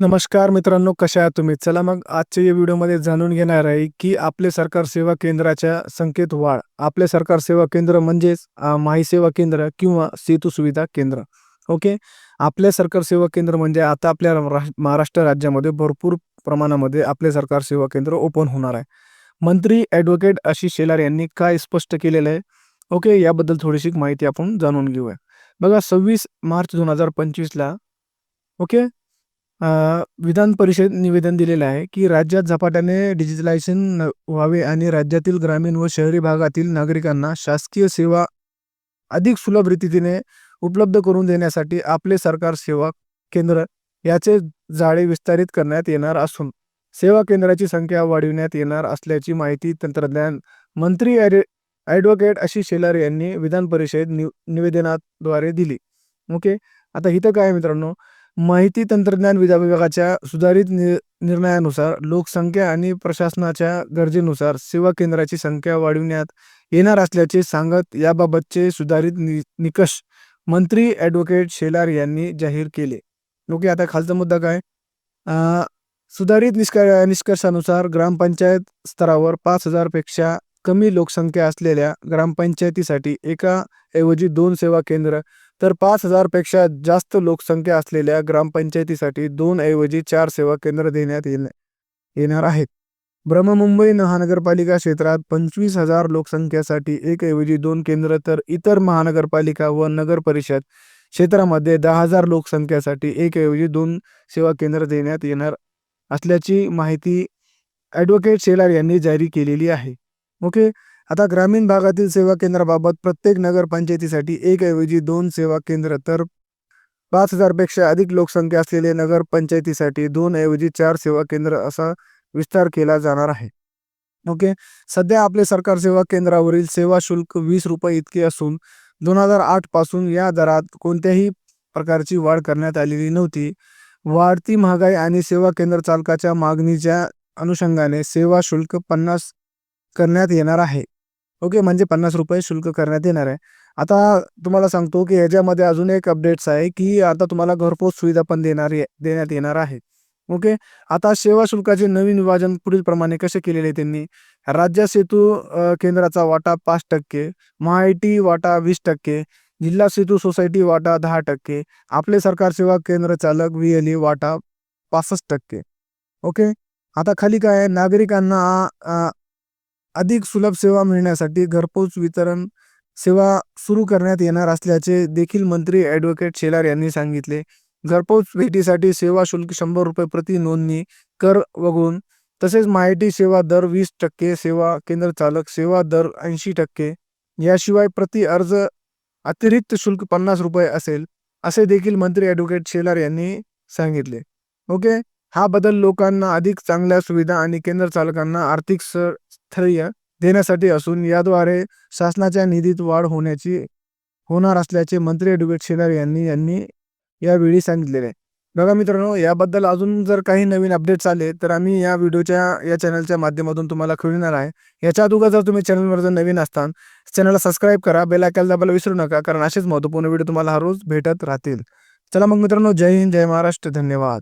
नमस्कार मित्रांनो कशा आहात तुम्ही? चला मग आजच्या या व्हिडिओमध्ये जाणून घेणार आहे की आपले सरकार सेवा केंद्राच्या संकेत वाढ. आपले सरकार सेवा केंद्र म्हणजेच माही सेवा केंद्र किंवा सेतू सुविधा केंद्र. ओके? आपले सरकार सेवा केंद्र म्हणजे आता आपल्या महाराष्ट्र राज्यामध्ये भरपूर प्रमाणामध्ये आपले सरकार सेवा केंद्र ओपन होणार आहे. मंत्री ॲडव्होकेट आशिष शेलार यांनी काय स्पष्ट केलेलं आहे? ओके? याबद्दल थोडीशी माहिती आपण जाणून घेऊया. बघा सव्वीस मार्च दोन हजार पंचवीसला ओके? अ, विधान परिषद निवेदन दिलेलं आहे की राज्यात झपाट्याने डिजिटलायझेशन व्हावे आणि राज्यातील ग्रामीण व शहरी भागातील नागरिकांना शासकीय सेवा अधिक सुलभ रीतीने उपलब्ध करून देण्यासाठी आपले सरकार सेवा केंद्र याचे जाळे विस्तारित करण्यात येणार असून सेवा केंद्राची संख्या वाढविण्यात येणार असल्याची माहिती तंत्रज्ञान मंत्री ॲड- ॲडव्होकेट आशिष शेलार यांनी विधान परिषद नि निवेदनाद्वारे दिली. ओके? आता इथं काय आहे मित्रांनो? माहिती तंत्रज्ञान विधा- विभागाच्या सुधारित नि निर्णयानुसार लोकसंख्या आणि प्रशासनाच्या गरजेनुसार सेवा केंद्राची संख्या वाढविण्यात येणार असल्याचे सांगत याबाबतचे सुधारित नि निकष मंत्री ॲडव्होकेट शेलार यांनी जाहीर केले. ओके आता खालचा मुद्दा काय? सुधारित निष्क निष्कर्षानुसार ग्रामपंचायत स्तरावर पाच हजारपेक्षा कमी लोकसंख्या असलेल्या ग्रामपंचायतीसाठी एका ऐवजी दोन सेवा केंद्र तर पाच हजारपेक्षा जास्त लोकसंख्या असलेल्या ग्रामपंचायतीसाठी दोन ऐवजी चार सेवा केंद्र देण्यात येणार आहेत. ब्रह्ममुंबई महानगरपालिका क्षेत्रात पंचवीस हजार लोकसंख्येसाठी एक ऐवजी दोन केंद्र तर इतर महानगरपालिका व नगर परिषद क्षेत्रामध्ये दहा हजार लोकसंख्येसाठी एक ऐवजी दोन सेवा केंद्र देण्यात येणार असल्याची माहिती ॲडव्होकेट शेलार यांनी जारी केलेली आहे. ओके? आता ग्रामीण भागातील सेवा केंद्राबाबत प्रत्येक नगरपंचायतीसाठी एक ऐवजी दोन सेवा केंद्र तर पाच हजारपेक्षा अधिक लोकसंख्या असलेले नगरपंचायतीसाठी दोन ऐवजी चार सेवा केंद्र असा विस्तार केला जाणार आहे. ओके? सध्या आपले सरकार सेवा केंद्रावरील सेवा शुल्क वीस रुपये इतके असून दोन हजार आठपासून या दरात कोणत्याही प्रकारची वाढ करण्यात आलेली नव्हती. वाढती महागाई आणि सेवा केंद्र चालकाच्या मागणीच्या अनुषंगाने सेवा शुल्क पन्नास करण्यात येणार आहे. ओके म्हणजे पन्नास रुपये शुल्क करण्यात येणार आहे. आता तुम्हाला सांगतो की ह्याच्यामध्ये अजून एक अपडेट्स आहे की आता तुम्हाला घरपोच सुविधा पण देणार आहे- देण्यात येणार आहे. ओके आता सेवा शुल्काचे नवीन विभाजन पुढील प्रमाणे कसे केलेले आहे त्यांनी? राज्य सेतू केंद्राचा वाटा पाच टक्के महाआयटी वाटा वीस टक्के जिल्हा सेतू सोसायटी वाटा दहा टक्के आपले सरकार सेवा केंद्र चालक व्ही वाटा पासष्ट टक्के. ओके आता खाली काय आहे? नागरिकांना अधिक सुलभ सेवा मिळण्यासाठी घरपोच वितरण सेवा सुरू करण्यात येणार असल्याचे देखील मंत्री ॲडव्होकेट शेलार यांनी सांगितले. घरपोच भेटीसाठी सेवा शुल्क शंभर रुपये प्रति नोंदणी कर वगळून तसेच माहिती सेवा दर वीस टक्के सेवा केंद्र चालक सेवा दर ऐंशी टक्के याशिवाय प्रति अर्ज अतिरिक्त शुल्क पन्नास रुपये असेल असे देखील मंत्री ॲडव्होकेट शेलार यांनी सांगितले. ओके? हा बदल लोकांना अधिक चांगल्या सुविधा आणि केंद्र चालकांना आर्थिक सर स्थैर्य देण्यासाठी असून याद्वारे शासनाच्या निधीत वाढ होण्याची होणार असल्याचे मंत्री ॲडव्होकेट शेलार यांनी यांनी यावेळी सांगितलेले. आहे बघा मित्रांनो याबद्दल अजून जर काही नवीन अपडेट्स आले तर आम्ही या व्हिडिओच्या या चॅनलच्या माध्यमातून तुम्हाला कळविणार आहे. याच्या अगोदर जर तुम्ही चॅनलवर जर नवीन असताल चॅनलला सबस्क्राईब करा बेल आयकॉन दाबायला विसरू नका कारण असेच महत्त्वपूर्ण व्हिडिओ तुम्हाला हर रोज भेटत राहतील. चला मग मित्रांनो जय हिंद जय महाराष्ट्र धन्यवाद.